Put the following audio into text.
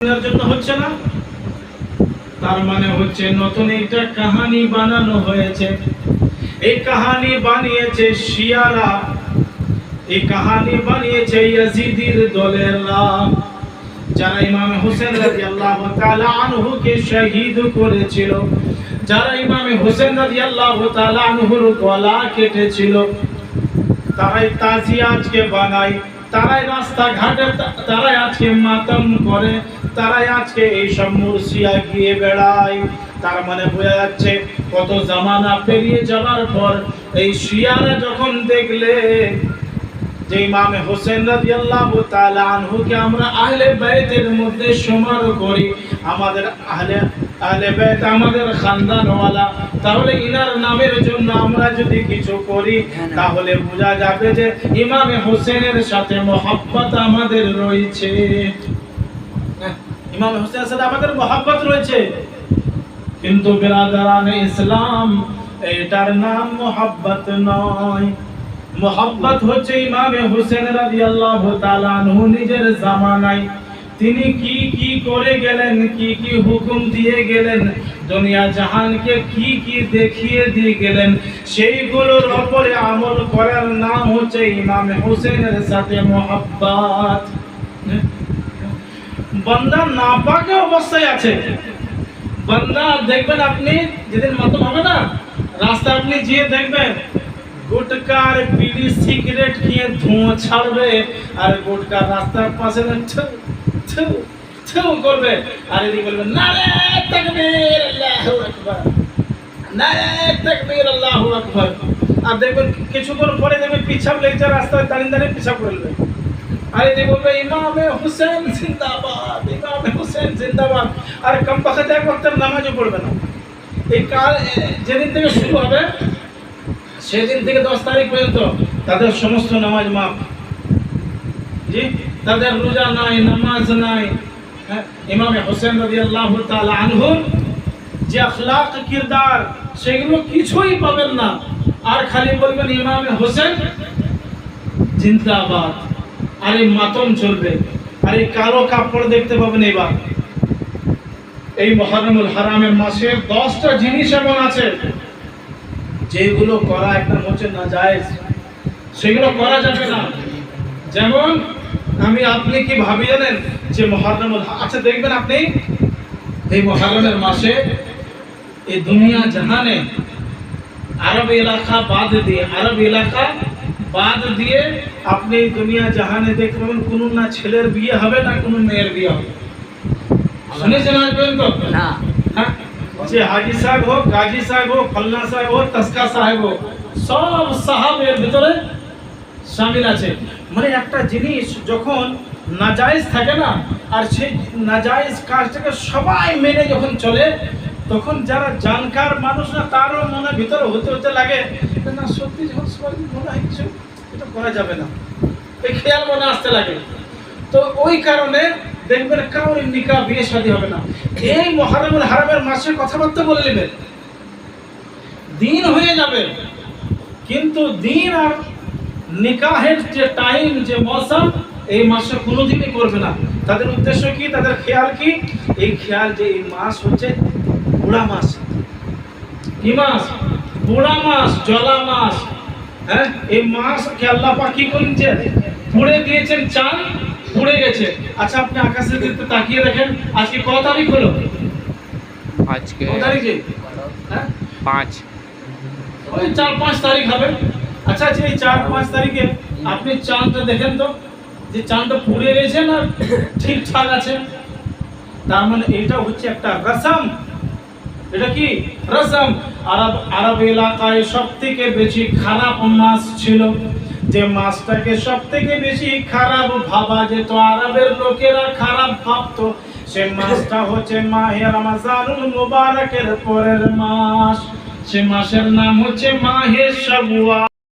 জন্য হচ্ছে না? তার মানে হচ্ছে নতুন একটা কাহানি বানানো হয়েছে। এই কাহানি বানিয়েছে শিয়ারা। এই কাহানি বানিয়েছে ইয়াজিদির দলেরা যারা ইমাম হোসেন রাদিয়াল্লাহু তাআলা আনহুকে শহীদ করেছিল, যারা ইমাম হোসেন রাদিয়াল্লাহু তাআলা আনহুর গলা কেটেছিল, তারাই তাজিয়া আজকে বানায়। তারাই রাস্তা ঘাটে তারাই আজকে মাতম করে, তারাই আজকে এই সব মুর্শিয়া গিয়ে বেড়ায়। তার মানে বোঝা যাচ্ছে কত জামানা পেরিয়ে যাওয়ার পর এই শিয়ারা যখন দেখলে যে ইমামে হোসেন রাদিয়াল্লাহু তাআলা আনহুকে আমরা আহলে বাইতের মধ্যে সমার করি আমাদের আহলে আহলে বাইত আমাদের খানদানওয়ালা তাহলে ইনার নামের জন্য আমরা যদি কিছু করি তাহলে বোঝা যাবে যে ইমামে হোসেনের সাথে মোহাব্বত আমাদের রয়েছে। হ্যাঁ, ইমামে হোসেনের সাথে আমাদের মোহাব্বত রয়েছে। কিন্তু বিরাদারান ইসলাম এটার নাম মোহাব্বত নয়। মোহাব্বত হচ্ছে ইমামে হোসেন রাদিয়াল্লাহু তাআলা আনহু নিজের জামানায়। তিনি কি কি করে গেলেন, কি কি হুকুম দিয়ে গেলেন, দুনিয়া জাহানকে কি কি দেখিয়ে দিয়ে গেলেন, সেইগুলোর ওপরে আমল করার নাম হচ্ছে ইমামে হোসেনের সাথে মোহাব্বত। বান্দা নাপাকে অবস্থায় আছে। বান্দা দেখবেন আপনি, যেদিন মাতম হবে না, রাস্তা আপনি যেয়ে দেখবেন গুটকার বিড়ি সিগারেট খেয়ে ধোঁয়া ছাড়বে আর গুটকার রাস্তার পাশে করবে আর এদিকে বলবে নারে তাকবীর আল্লাহু আকবার নারে তাকবীর আল্লাহু আকবার আর দেখবেন কিছুক্ষণ পরে দেখবেন পিছাব লেগেছে রাস্তায় দাঁড়িয়ে দাঁড়িয়ে পিছাব করবে আর এদিকে বলবে ইমামে হুসেন জিন্দাবাদ ইমামে হুসেন জিন্দাবাদ আর কম পাখাতে এক নামাজও পড়বে না এই কাল যেদিন থেকে শুরু হবে সেদিন থেকে দশ তারিখ পর্যন্ত তাদের সমস্ত নামাজ মাপ জি? তাদের রোজা নাই নামাজ নাই। হ্যাঁ, ইমামে হোসেন রাদিয়াল্লাহু তাআলা আনহুর যে আখলাক কিরদার সেগুলো কিছুই পাবেন না। আর খালি বলবেন ইমামে হোসেন জিন্দাবাদ। আর মাতম চলবে। আর এই কালো কাপড় দেখতে পাবেন এবার এই মহরমুল হারামের মাসে দশটা জিনিস এমন আছে যেগুলো করা একদম হচ্ছে না যায়, সেগুলো করা যাবে না। যেমন আমি, আপনি কি ভাবি জানেন যে মহরমুল আচ্ছা দেখবেন আপনি, এই মহরমের মাসে এই দুনিয়া জাহানে আরব এলাকা বাদ দিয়ে আরব এলাকা বাদ দিয়ে আপনি দুনিয়া জাহানে দেখতে পাবেন, কোনো না ছেলের বিয়ে হবে না কোনো মেয়ের বিয়ে হবে। শুনেছেন আজ পর্যন্ত না? যে হাজি সাহেব হোক, গাজী সাহেব হোক ফল্লা সাহেব হোক, তস্কা সাহেব হোক, সব সাহাব এর ভিতরে সামিল আছে। মানে একটা জিনিস যখন নাজায়েজ থাকে না, আর সেই নাজায়েজ কাজটাকে সবাই মেনে যখন চলে, তখন যারা জানকার মানুষ না, তারও মনে ভিতরে হতে হতে লাগে না, সত্যি যখন সবাই মনে হয় কিছু, এটা করা যাবে না। এই খেয়াল মনে আসতে লাগে। তো ওই কারণে দেখবেন কারোর নিকা বিয়ে শাদী হবে না। এই মহারমের হারামের মাসে কথাবার্তা বলে নেবেন। দিন হয়ে যাবে, কিন্তু দিন আর নিকাহের যে টাইম যে মৌসুম এই মাসে কোনোদিনই করবে না। তাদের উদ্দেশ্য কি? তাদের খেয়াল কি? এই খেয়াল যে এই মাস হচ্ছে বুড়া মাস। কি মাস? বুড়া মাস, জলা মাস। হ্যাঁ? এই মাস কে আল্লাহ পাক কি করেছে পুড়ে দিয়েছেন চাঁদ পুড়ে গেছে। আচ্ছা আপনি আকাশের দিকে তাকিয়ে দেখেন আজকে কত তারিখ হলো? আজকে কত তারিখে? হ্যাঁ? পাঁচ। ওই চার পাঁচ তারিখ হবে। আচ্ছা আচ্ছা এই চার পাঁচ তারিখে আপনি চাঁদটা দেখেন তো যে চাঁদটা পুড়ে গেছে না ঠিকঠাক আছে? তার মানে এটা হচ্ছে একটা রসম। এটা কি? রসম। আরব আরব এলাকায় সব থেকে বেশি খারাপ মাস ছিল। যে মাছটাকে সব থেকে বেশি খারাপ ভাবা যেত আরবের লোকেরা খারাপ ভাবতো, সে মাছটা হচ্ছে মাহে রমজানুল মুবারকের পরের মাস। সে মাসের নাম হচ্ছে মাহে শাওয়াল।